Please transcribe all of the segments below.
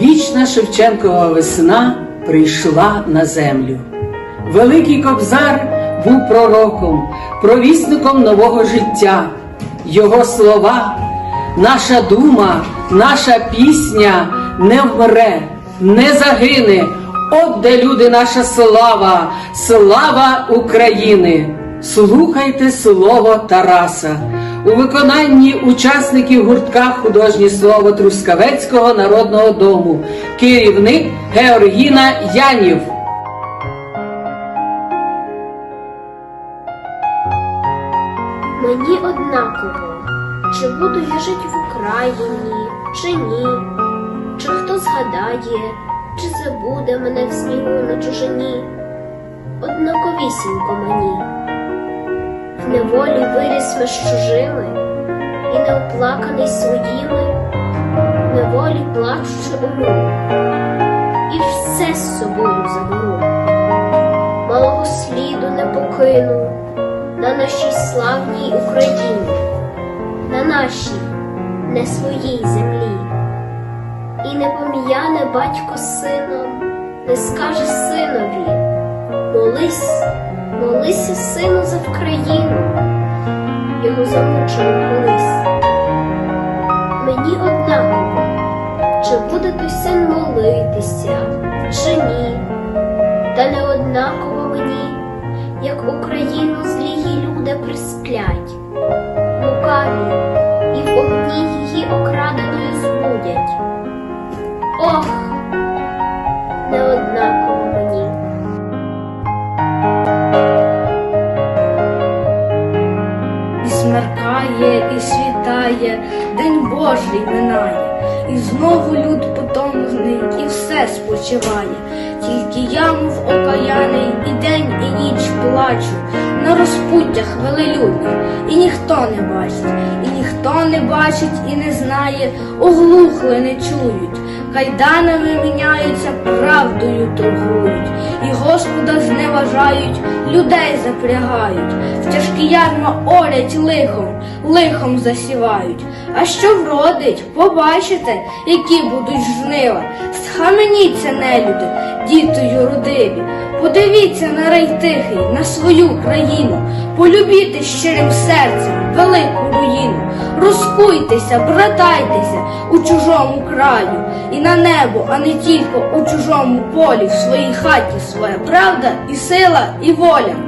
Вічна Шевченкова весна прийшла на землю. Великий Кобзар був пророком, провісником нового життя. Його слова, наша дума, наша пісня не вмре, не загине. От де люди наша слава, слава України! Слухайте слово Тараса у виконанні учасників гуртка художнє слово Трускавецького народного дому, керівник Георгіна Янів. Мені однаково, чи буду я жить в Україні, чи ні, чи хто згадає, чи забуде мене в снігу на чужині. Однаковісінько мені. Неволі виріс з чужими, і неоплаканий своїми, неволі плачучи умру, і все з собою заберу. Малого сліду не покину на нашій славній Україні, на нашій не своїй землі. І не пом'яне батько сином, не скаже синові, молись, молися, сину, за Вкраїну, його замучили колись. Мені однаково, чи буде той син молитися, чи ні, та не однаково мені, як Україну злії люди присплять, лукаві і в огні її окраденою збудять. Ох, смеркає, і світає, день Божий минає, і знову люд потомний, і все спочиває. Тільки я, мов окаяний, і день, і ніч плачу, на розпуттях велелюдних, і ніхто не бачить, і ніхто не бачить і не знає, оглухли не чують. Кайданами міняються, правдою торгують, і Господа зневажають, людей запрягають, в тяжкі ярма орять лихом, лихом засівають. А що вродить, побачите, які будуть жнива. Схаменіться, нелюди, дітою родиві, подивіться на рай тихий, на свою країну, полюбіте щирим серцем велику руїну. Розкуйтеся, братайтеся у чужому краю, і на небо, а не тільки у чужому полі, в своїй хаті своя правда і сила, і воля.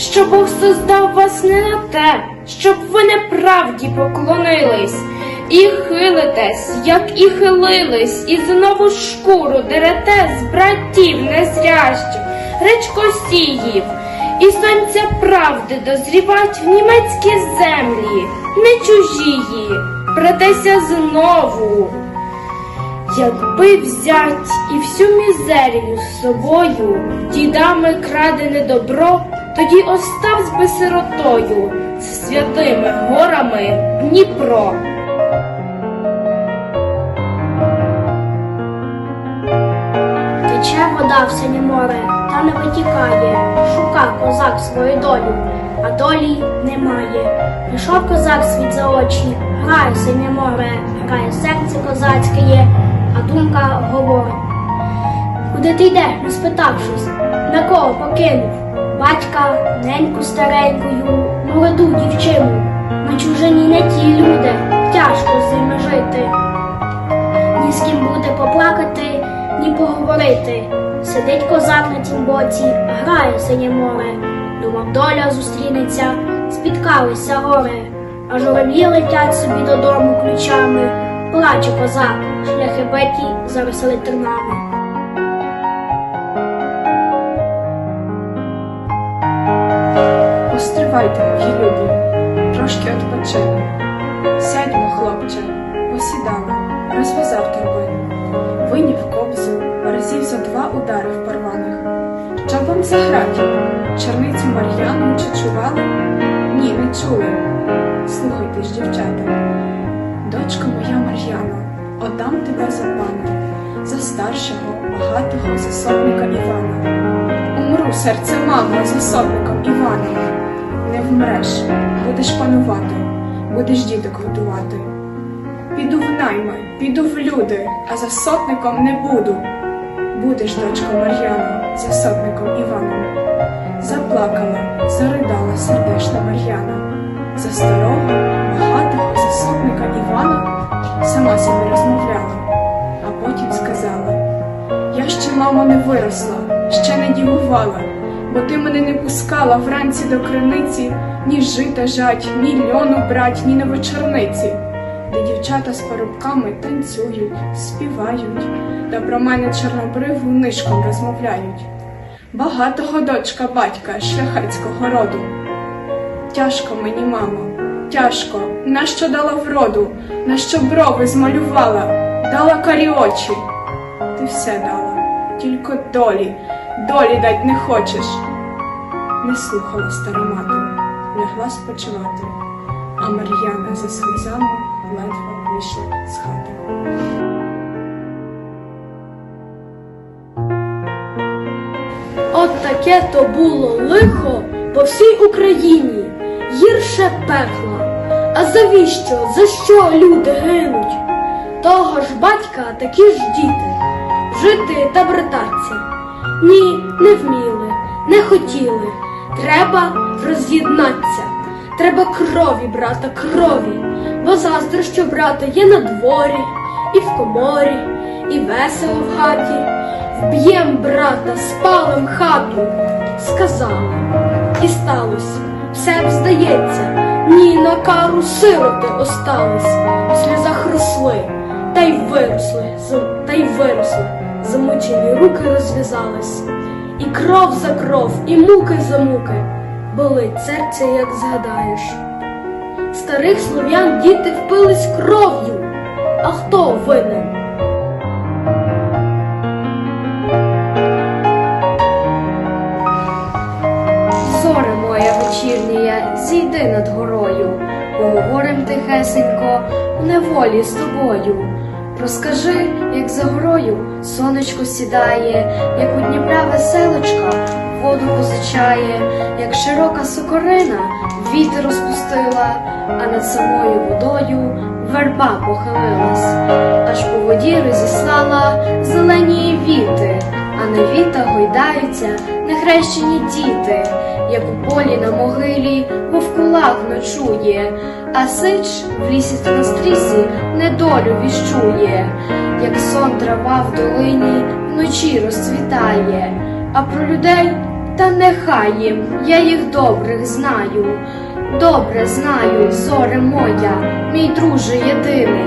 що Бог создав вас не на те, щоб ви неправді поклонились, і хилитесь, як і хилились, і знову шкуру дерете з братів незрящих, речкосіїв, і сонця правди дозрівать в німецькі землі, не чужії, братеся знову. Якби взять і всю мізерію з собою, дідами крадене добро, тоді оставсь би сиротою з святими горами Дніпро. Тече вода в синє море, та не витікає, шука козак свою долю, а долі немає. Пішов козак світ за очі, грає синє море, грає серце козацьке є, а думка говорить. Куди ти йдеш, не спитавшись, на кого покинув? Батька, неньку старенькою, молоду дівчину. На чужині не ті люди, тяжко з ними жити. Ні з ким буде поплакати, ні поговорити. Сидить козак на тім боці, грає синє море. Думав, доля зустрінеться, спіткалися гори, а журавлі летять собі додому ключами. Плаче козак, шляхи биті заросли тернами. Постривайте, мої любі, трошки відпочину. Сядьмо, хлопче, посідали, розв'язав торбину. Виняв кобзу, разів за два удари в порваних. Щоб вам заграти? Черницю Мар'яну чи чували? Ні, не чули. Слухайте ж, дівчата. Дочко моя Мар'яно, отдам тебе за пана, за старшого, багатого засобника Івана. Умру, серце мамо, засобником Іваном. Вмреш, будеш панувати, будеш діток годувати. Піду в найми, піду в люди, а засотником не буду. Будеш, дочко Мар'яно, засотником Іваном. Заплакала, заридала сердешна Мар'яна. За старого, багатого засотника Івана сама собі розмовляла, а потім сказала: Я ще, мамо, не виросла, ще не дівувала, бо ти мене не пускала вранці до криниці ні жита жать, ні льону брать, ні на вечорниці, де дівчата з парубками танцюють, співають, та про мене чорнобриву нишком розмовляють. Багатого дочка батька шляхетського роду. Тяжко мені, мамо, тяжко, нащо дала вроду, нащо брови змалювала, дала карі очі. Ти все дала, тільки долі, долі дать не хочеш. Не слухала стара мати, лягла спочивати, а Мар'яна за сльозами ледве вийшла з хати. От таке то було лихо по всій Україні, гірше пекла. А завіщо, за що люди гинуть? Того ж батька такі ж діти, жити та брататься. Ні, не вміли, не хотіли. Треба роз'єднатися. Треба крові, брата, крові, бо заздро, що брата є на дворі, і в коморі, і весело в хаті. Вб'єм брата, спалим хату, сказала, і сталося. Все б здається, ні на кару сироти остались, в сльозах росли, та й виросли, та й виросли, замучені руки розв'язались, і кров за кров, і муки за муки, болить серце, як згадаєш. Старих слов'ян діти впились кров'ю, а хто винен? Зоре моя вечірня, зійди над горою, поговорим тихесенько в неволі з тобою. Розкажи, як за горою сонечко сідає, як у Дніпра веселочка воду позичає, як широка сокорина вітер розпустила, а над самою водою верба похилилась, аж по воді розіслала зелені віти, а на віта гойдаються нехрещені діти, як у полі на могилі вовкулак ночує, а сич в лісі та на стрісі недолю віщує, як сон трава в долині вночі розцвітає, а про людей та нехай їм, я їх добрих знаю. Добре знаю, зоре моя, мій друже єдиний,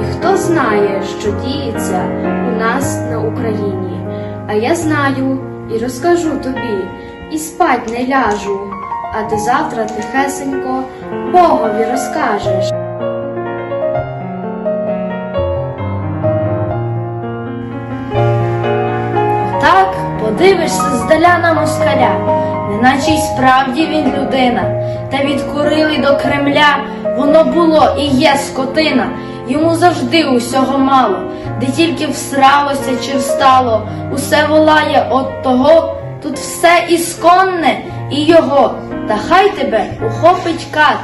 і хто знає, що діється у нас на Україні. А я знаю і розкажу тобі, і спать не ляжу, а ти завтра тихесенько Богові розкажеш. Так подивишся здаля на москаля, неначе й справді він людина, та від Курили до Кремля воно було і є скотина, йому завжди усього мало, де тільки всралося чи встало, усе волає от того, тут все ісконне і його, та хай тебе ухопить кат.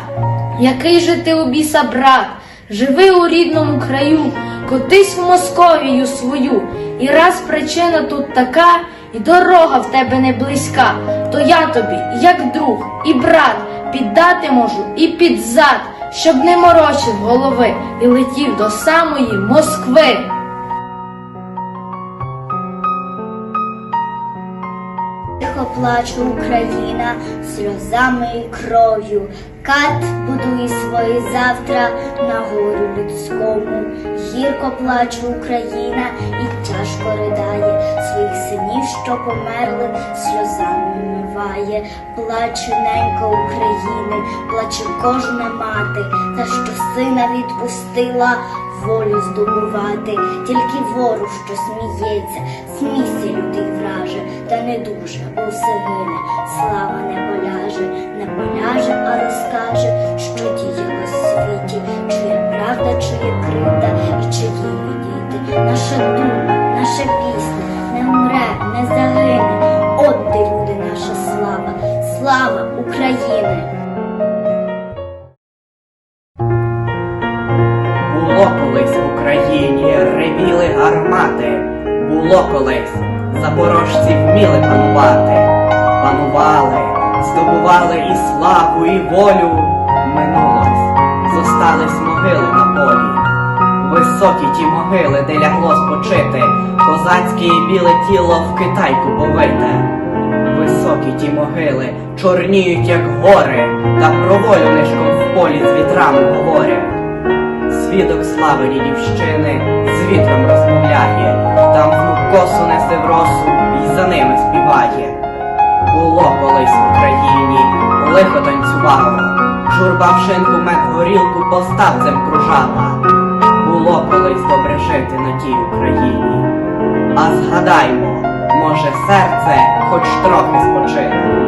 Який же ти у біса брат, живи у рідному краю, котись в Московію свою, і раз причина тут така, і дорога в тебе не близька, то я тобі, як друг і брат, піддати можу і під зад, щоб не морочив голови і летів до самої Москви. Плаче Україна сльозами і кров'ю. Кат будує своє завтра на горю людському. Гірко плаче Україна і тяжко ридає своїх синів, що померли, сльозами вмиває. Плаче ненька України, плаче кожна мати, за що сина відпустила волю здобувати. Тільки ворог, що сміється, смійся, та не дуже, все гине, слава не поляже, не поляже, а розкаже, що діялось в світі, чия правда, чия кривда і чиї ми діти. Наша дума, наша пісня не умре, не загине. От де люди, наша слава, слава України! Було колись в Україні ревіли гармати, було колись запорожці вміли панувати, панували, здобували і славу, і волю. Минулось, зостались могили на полі. Високі ті могили, де лягло спочити, козацьке і біле тіло в китайку повите. Високі ті могили чорніють, як гори, та про волю нишком в полі з вітрами говорять. Свідок слави дідівщини з вітром розмовляє, там внук косу несе в росу і за ними співає. Було колись в Україні, лихо танцювало, журба в шинку мед горілку поставцем кружала. Було колись добре жити на тій Україні. А згадаймо, може серце хоч трохи спочине.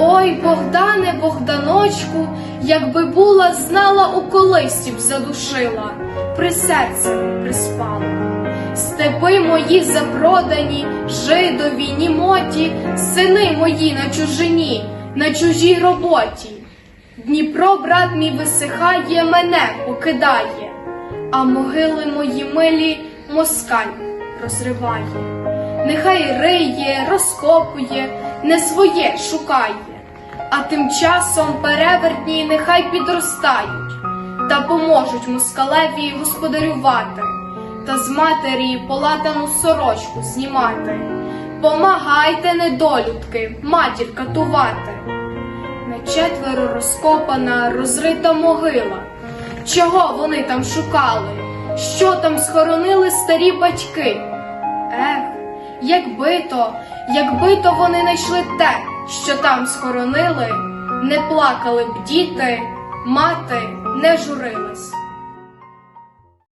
Ой, Богдане, Богданочку, якби була, знала у колисів задушила, при серце приспала. Степи мої запродані, жидові, німоті, сини мої на чужині, на чужій роботі. Дніпро, брат мій висихає, мене покидає, а могили мої милі москаль розриває. Нехай риє, розкопує, не своє шукає, а тим часом перевертні нехай підростають та поможуть москалеві господарювати, та з матері полатану сорочку знімати. Помагайте, недолюдки, матір катувати. На четверо розкопана, розрита могила. Чого вони там шукали? Що там схоронили старі батьки? Ех, якби то, якби то вони знайшли те, що там схоронили, не плакали б діти, мати не журилась.